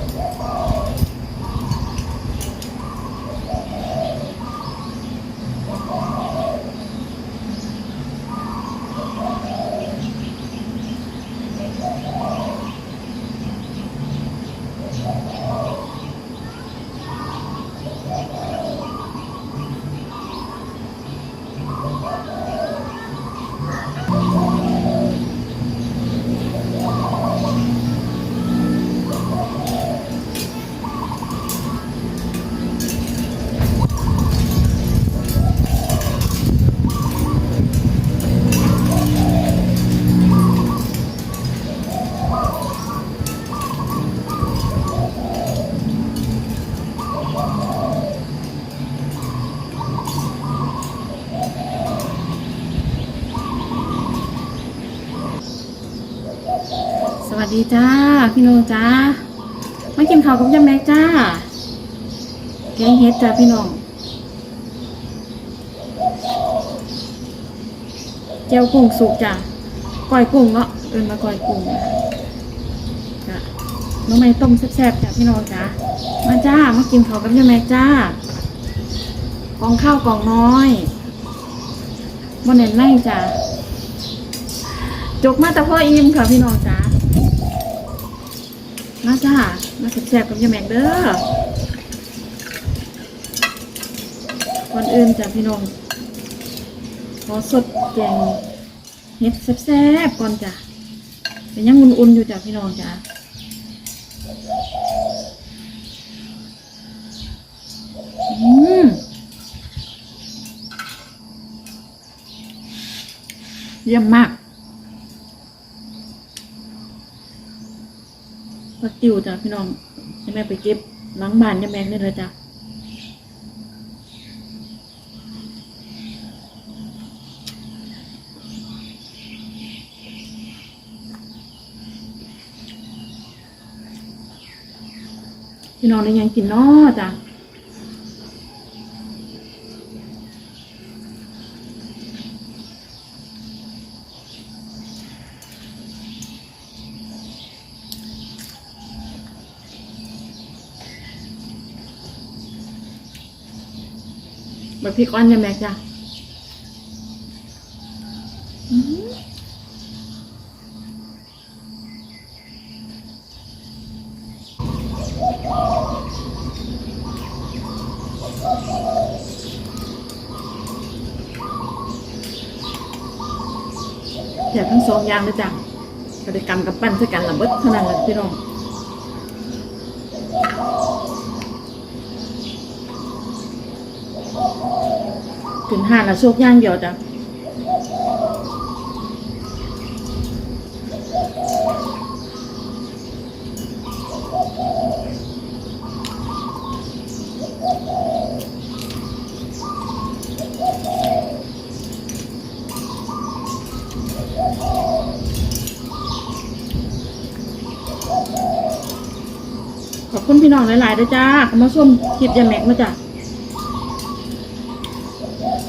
Oh, สดีจ้า พี่โนจ้ามากินข้าวกับยำแม็กจ้า แกงเฮ็ดจ้าพี่น้องเจียวกุ้งสุกจ้าก้อยกุ้งเนาะเอินมาก้อยกุ้งจ้ะน้องไม่ต้มแซ่บๆจ้าพี่น้องจ้ามาจ้ามากินข้าวกับยำแม็กจ้ากองข้าวกองน้อยบนเน็นไล่จ้าจกมาแต่พ่ออิ่มค่ะพี่น้องจ้า มาจ้า มาแซ่บๆกับยาแม็กเด้อก่อนอื่นจ้ะพี่น้อง ขอสดแกงเห็ดแซ่บๆก่อนจ้ะเป็นยังอุ่นๆอยู่จ้ะพี่น้องจ้ะอืมเยี่ยมมาก พักติวจ้ะพี่น้องให้แม่ไปเก็บหล้างบ้านยาแม่นี่เลยจ้ะพี่น้องได้ยังกินน้อจ้ะ พริกอ่อนยายแม็กจ้ะอื้อหือแถมทั้งสองอย่างเลยจ้ะก็ได้กำกับปั้นด้วยกันละเบิดเท่านั้นแหละพี่น้อง ถึงห้าละโชคย่างเดียวจ้ะขอบคุณพี่น้องหลายๆด้วยจ้าเข้ามาชมคลิปยาแม็กมาจ้ะ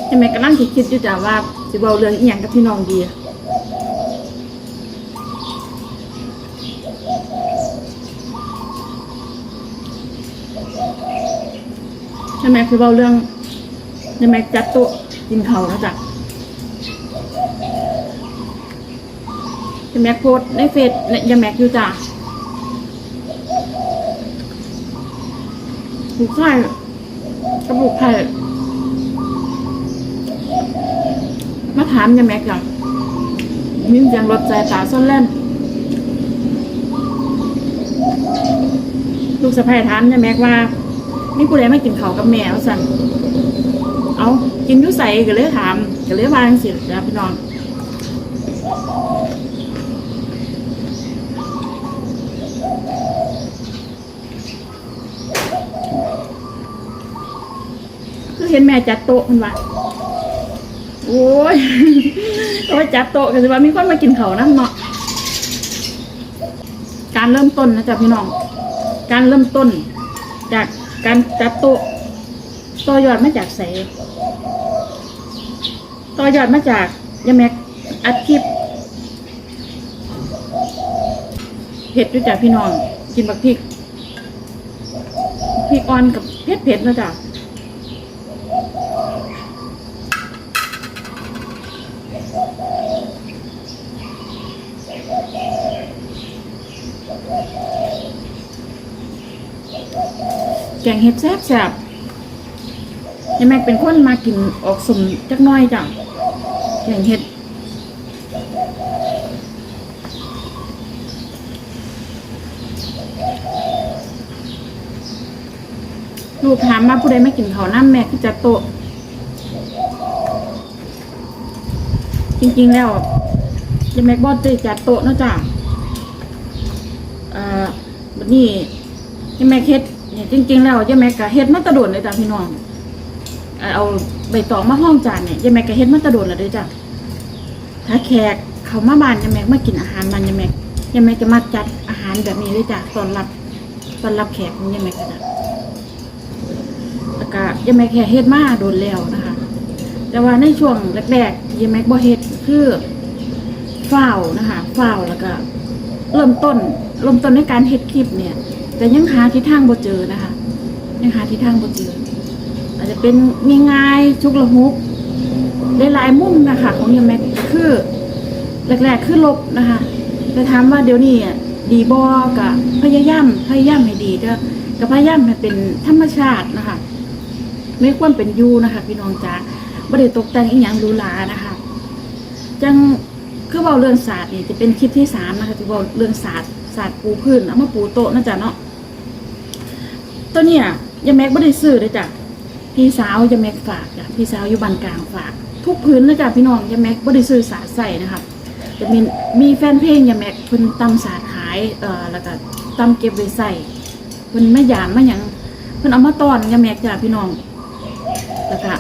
ใช่ไหมกำลังคิดคิดอยู่จ้ะว่าสิเบาเรื่องอีหยังกับพี่น้องดี ใช่ไหมคือเบาเรื่องใช่ไหมจัดโต๊ะกินเขาวนะจ๊ะใช่ไหมโพสต์ในเฟซและยาแม็กอยู่จ้ะลูกไข่กับลูกไข่ มา ถามยายแม็กจ้ะมีเสียงรถใจตาซ่อนเล่นลูกสะพ้ายถามยายแม็กว่ามีผู้ใดมากินเขากับแม่เอาสั่นเอากินยุ่ใส่ก็เลยถามก็เลยวางสิจ้ะพี่น้องคือเห็นแม่จัดโต๊ะมันว่า โอ้ยโอ้ยจัดโต๊ะกันสิว่ามีคนมากินเขาวน้ำเนาะการเริ่มต้นนะจ๊ะพี่น้อง การเริ่มต้น จากการจัดโต๊ะต่อยอดมาจากใสต่อยอดมาจากยาแม็กอัดคลิปเผ็ดด้วยจ้ะพี่น้อง กินบักพริกพริกอ่อนกับเผ็ดเผ็ดนะจ๊ะ แกงเห็ดแซ่บแซ่บยายแม็กเป็นคนมากินออกสมจักน้อยจ้ะแกงเห็ดลูกถามมาผู้ใดไม่กินข้าน้ำแม่คือจะโตจริงๆแล้วยายแม็กบอสได้จัดโต๊ะนะจ้ะอ่าบัดนี้ยายแม็กเฮ็ด เนี่ยจริง ๆ แล้วยายแม็กก็เฮ็ดมาตะโดนเลยจ้ะพี่น้องเอาใบตองมาห้องจานเนี่ยยายแม็กก็เฮ็ดมาตะโดนแล้วเด้อจ้ะถ้าแขกเขามาบ้านยายแม็กมากินอาหารมันยายแม็กยายแม็กจะมาจัดอาหารแบบนี้เลยจ้ะตอนรับตอนรับแขกของยายแม็กก็จ้ะแล้วก็ยังไม่แค่เฮ็ดมาโดนแล้วนะคะ แต่ว่าในช่วงแรกๆยังไม่บ่เฮ็ดคือฝ้าวนะคะฝ้าวแล้วก็เริ่มต้นเริ่มต้นในการเฮ็ดคลิปเนี่ย แต่ยังหาทิศทางบ่เจอนะคะ ยังหาทิศทางบ่เจอ อาจจะเป็นมีง่ายชุกละหุกได้ลายมุมนะคะ ของยังแม็กคือแรกๆคือลบนะคะแต่ถามว่าเดี๋ยวนี้ดีบ่ก็พยายามพยายามให้ดีก็ก็พยายามให้เป็นธรรมชาตินะคะ ไม่ควรเป็นยูนะคะ พี่น้องจ๋าบ่ได้ตกแต่งอีหยังรูหรานะคะ จังคือเว้าเรื่องศาสตร์นี่จะเป็นคลิปที่สามนะคะที่เว้าเรื่องศาสตร์ศาสตร์ปูพื้นเอามาปูโต๊ะนะจ๊ะเนาะ ตัวเนี้ยยาแม็กบ่ได้ซื้อเลยจ้ะพี่สาวยาแม็กฝากจ้ะพี่สาวอยู่บ้านกลางฝาก ทุกพื้นนะจ๊ะพี่น้องยาแม็กบ่ได้ซื้อศารใส่นะคะจะมีมีแฟนเพลงยาแม็กเพิ่นตำศาสตร์ขายเอ่อแล้วก็ตำเก็บไว้ใส่เพิ่นไม่ยามมาหยังเพิ่นเอามาตอนยาแม็กจ้ะพี่น้องแล้วก็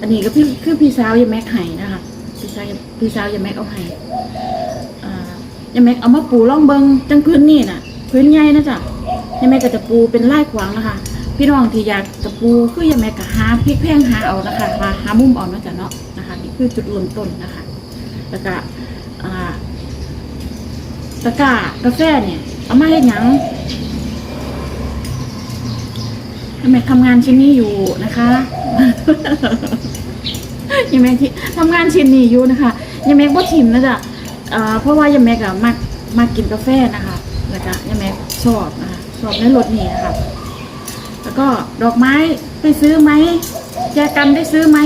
อันนี้ก็พี่คือพี่สาวยาแม็กไห้นะคะพี่สาวพี่สาวยาแม็กเอาไห้อ่ายาแม็กเอามาปูร่องเบิงจังพื้นนี่น่ะ พื้นใหญ่นะจ๊ะ ยายแม็กก็จะปูเป็นไลายขวางนะคะพี่น้องที่อยากจะปูคือยายแม็กก็หาพริกแพงหาเอานะคะหาหามุมเอานะจ๊ะเนาะนะคะนี่คือจุดเริ่มต้นนะคะ แล้วก็อ่าตะกร้ากาแฟเนี่ยเอามาให้หยังยังแม่ทำงานชิ้นนี้อยู่นะคะยังแม่ที่ทำงานชิ้นนี้อยู่นะคะยังแม่บ่ชิมนะจ๊ะเอ่อเพราะว่ายังแม่ก็มักมักกินกาแฟนะคะ แล้วก็ยังแม่ชอบนะคะ ชอบในรสนี้นะคะแล้วก็ดอกไม้ไปซื้อไหมแจกันได้ซื้อไหม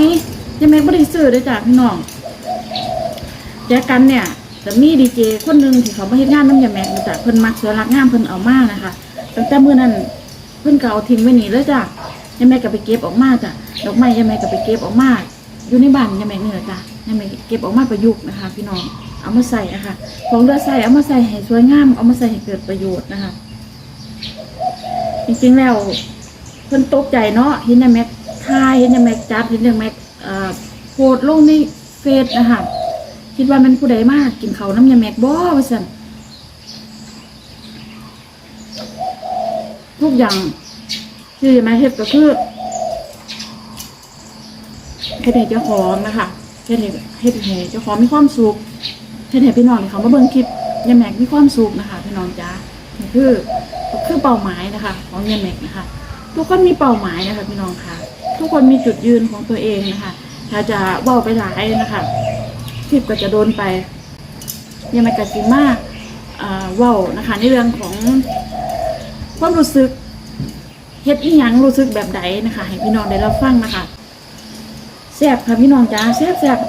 ยังแม่บ่ได้ซื้อเลยจ้ะพี่น้องแจกันเนี่ยจะมีดีเจคนหนึ่งที่เขามาเฮ็ดงานน้ำยาแม็กนะจ๊ะเพิ่นมักเสือรักงามเพิ่นเอามากนะคะตั้งแต่เมื้อนั้นเพิ่นก็เอาทิ้งไว้นี่เลยจ้ะยาแม่ก็ไปเก็บออกมาจ้ะดอกไม้ยาแม่ก็ไปเก็บออกมาอยู่ในบ้านยาแม่นี่แหละจ้ะยาแม่เก็บออกมาประยุกต์นะคะ พี่น้องเอามาใส่นะคะของเลือใส่เอามาใส่ให้สวยงามเอามาใส่ให้เกิดประโยชน์นะคะ จริงๆแล้วเพิ่นตกใจเนาะเห็นยายแม่ทายเห็นยายแม่จับเห็นยายแม่เอ่อโพสต์ลงในเฟซนะคะคิดว่ามันผู้ใดมากกินเขาน้ำยาแม่บ่ว่าซั่นทุกอย่างที่มาเฮ็ดก็คือเฮ็ดให้เจ้าของนะคะเฮ็ดให้เฮ็ดให้เจ้าของมีความสุขเฮ็ดให้พี่น้องที่เขามาเบิ่งคลิปยาแม็กมีความสุขนะคะพี่น้องจ้าคือ คือเป้าหมายนะคะของยายแม็กนะคะ ทุกคนมีเป้าหมายนะคะพี่น้องค่ะทุกคนมีจุดยืนของตัวเองนะคะ ถ้าจะว้าไปหลายนะคะคลิปก็จะโดนไปยายแม็กกสิมาอ่าว้านะคะ ในเรื่องของความรู้สึกเฮ็ดอีหยังรู้สึกแบบใดนะคะ ให้พี่น้องได้รับฟังนะคะแซ่บค่ะพี่น้องจ้าแซ่บแซ่บ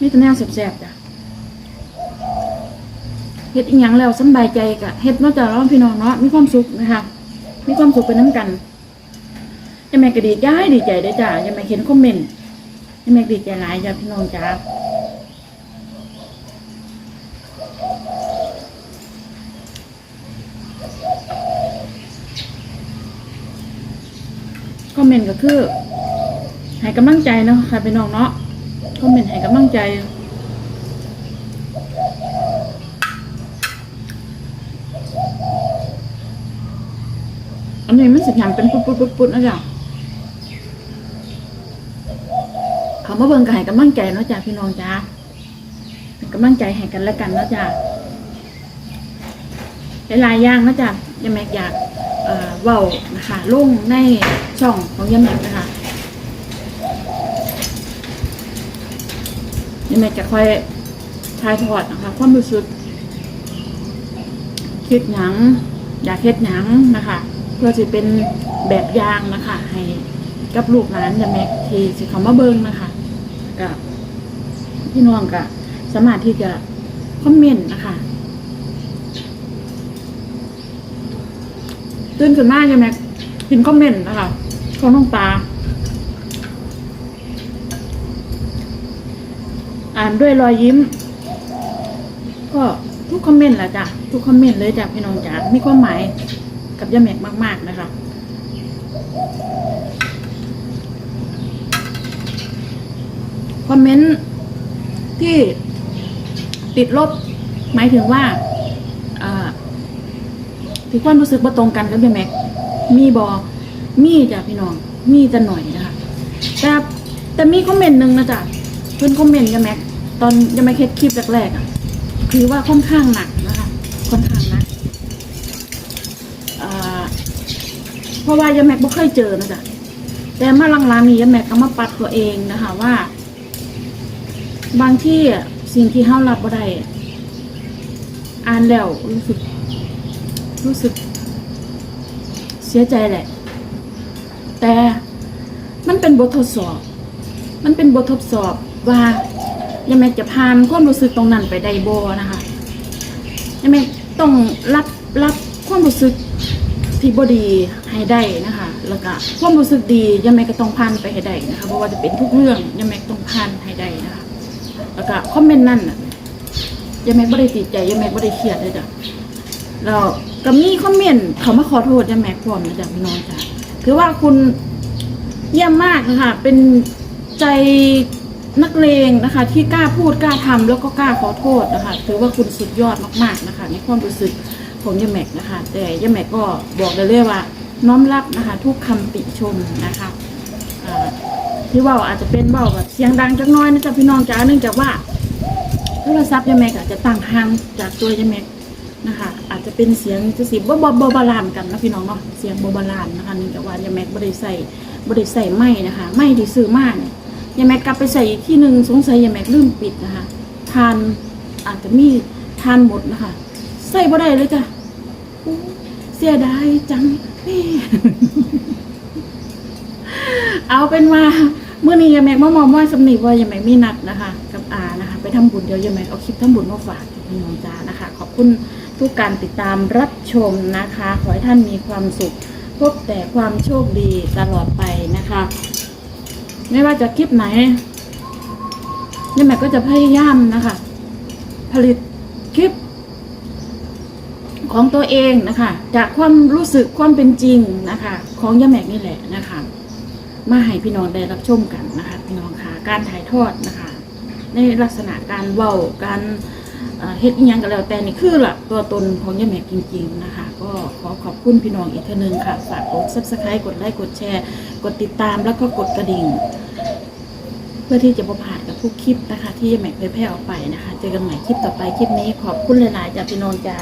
มีแต่แนวแซ่บๆจ้ะเฮ็ดอีหยังแล้วสบายใจกะเฮ็ดนอกจากเราพี่น้องเนาะมีความสุขนะคะมีความสุขไปน้ำกันยังแม่ก็ดีใจดีใจได้จ้ะยังแม่เห็นคอมเมนต์ยังแม่ดีใจหลายจ้ะพี่น้องจ้าคอมเมนต์ก็คือให้กำลังใจเนาะค่ะพี่น้องเนาะ คอมเมนต์ให้กำลังใจอันนี้มันสิทำเป็นปุ๊บปุ๊บปุ๊บปุ๊บนะจ๊ะเขามาเบิ่งกันให้กำลังใจนะจ๊ะพี่น้องจ้ะกำลังใจให้กันและกันนะจ๊ะหลายอย่างนะจ๊ะยาแมกอยากเอ่อวานะคะลุ่งในช่องของยาแมกนะคะ ยาแม็กจะค่อยทายทอดนะคะ ความรู้สึกคิดหยัง อยากเฮ็ดหยังนะคะ เพื่อจะเป็นแบบอย่างนะคะ ให้กับลูกหลานยาแม็กที่สิเขามาเบิ่งนะคะกับพี่น้องก็สามารถที่จะคอมเมนต์นะคะตื่นขึ้นมายาแม็กพิมพ์คอมเมนต์นะคะของน้องปลา อ่านด้วยรอยยิ้ม ก็ทุกคอมเมนต์แหละจ้ะทุกคอมเมนต์เลยจ้ะพี่น้องจ๋ามีความหมายกับย่าแม็กมาก ๆ นะคะคอมเมนต์ที่ติดลบ หมายถึงว่าที่ความรู้สึกบ่ตรงกันกับย่าแม็กมีบอมีจ้ะพี่น้อง มีจะหน่อยนะคะแต่แต่มีคอมเมนต์หนึ่งนะจ๊ะเพื่อนคอมเมนต์ย่าแม็ก ตอนย่าแม็กเฮ็ดคลิปแรกๆอะคือว่าค่อนข้างหนักนะคะค่อนข้างหนักเพราะว่ายาแม็กบ่เคยเจอนะจ๊ะแต่มาหลังๆนี้ยาแม็กก็มาปรับตัวเองนะคะว่า บางที่สิ่งที่เฮารับบ่ได้อ่านแล้วรู้สึก รู้สึก เสียใจแหละ แต่มันเป็นบททดสอบ มันเป็นบททดสอบว่า ยังแม่จะผ่านความรู้สึกตรงนั้นไปได้บ่นะคะยังแม่ต้องรับรับความรู้สึกที่บดีให้ได้นะคะ แล้วก็ความรู้สึกดียังแม่ก็ต้องผ่านไปให้ได้นะคะเพราะว่าจะเป็นทุกเรื่องยังแม่ต้องผ่านให้ได้นะคะ แล้วก็คอมเมนต์นั่นยังแม่บ่ได้ติดใจยังแม่บ่ได้เครียดเลยจ้ะแล้วก็มีคอมเมนต์เขามาขอโทษยังแม่พร้อมนะจ๊ะพี่น้องจ้ะคือว่าคุณเยี่ยมมากนะคะเป็นใจ นักเลงนะคะที่กล้าพูดกล้าทำแล้วก็กล้าขอโทษนะคะถือว่าคุณสุดยอดมากๆนะคะ ในความรู้สึกของยาแม็กนะคะ แต่ยาแม็กก็บอกเลยเลยว่า น้อมรับนะคะ ทุกคำติชมนะคะที่ว่าอาจจะเป็นเว่าแบบเสียงดังจักน้อยนะจ๊ะพี่น้องจ้าเนื่องจากว่าโทรศัพท์ยาแม็กอาจจะตั้งห่างจากตัวยาแม็กนะคะ อาจจะเป็นเสียงจะสิบ่บ่บ่บาลานกันนะพี่น้องเนาะเสียงบบาลานนะคะเนื่องจากว่ายาแม็กบ่ได้ใส่บริใส่ไม้นะคะไม้ที่ซื้อมาเนี่ย ยายแม็กกลับไปใส่อีกที่หนึ่งสงสัยยายแม็กลืมปิดนะคะทานอาจจะมีทานหมดนะคะ ใส่บ่ได้เลยจ้ะเสียดายจังแม่เอาเป็นว่าเมื่อนี้ยายแม็กมามอมว่าสำนีว่ายายแม็กมีนัดนะคะ กับอานะคะ ไปทำบุญเดี๋ยวยายแม็กเอาคลิปทำบุญมาฝากพี่น้องจ้านะคะ ขอบคุณทุกการติดตามรับชมนะคะ ขอให้ท่านมีความสุขพบแต่ความโชคดีตลอดไปนะคะ ไม่ว่าจะคลิปไหนนี่แม่ก็จะพยายามนะคะ ผลิตคลิป ของตัวเองนะคะ จากความรู้สึกความเป็นจริงนะคะ ของย่าแมกนี่แหละนะคะ มาให้พี่น้องได้รับชมกันนะคะ พี่น้องค่ะการถ่ายทอดนะคะ ในลักษณะการเว้าการ เฮ็ดอิหยังก็แล้วแต่นี่คือละตัวตนของยาแมกจริง ๆนะคะ ก็ขอขอบคุณพี่น้องอีกท่านึงค่ะ ฝากกด subscribe กดไลค์กดแชร์ กดติดตามแล้วก็กดกระดิ่ง เพื่อที่จะประผ่านกับทุกคลิปนะคะ ที่ยาแมกเผยแพร่ออกไปนะคะ เจอกันใหม่คลิปต่อไปคลิปนี้ขอบคุณหลายๆจากพี่น้องจ้า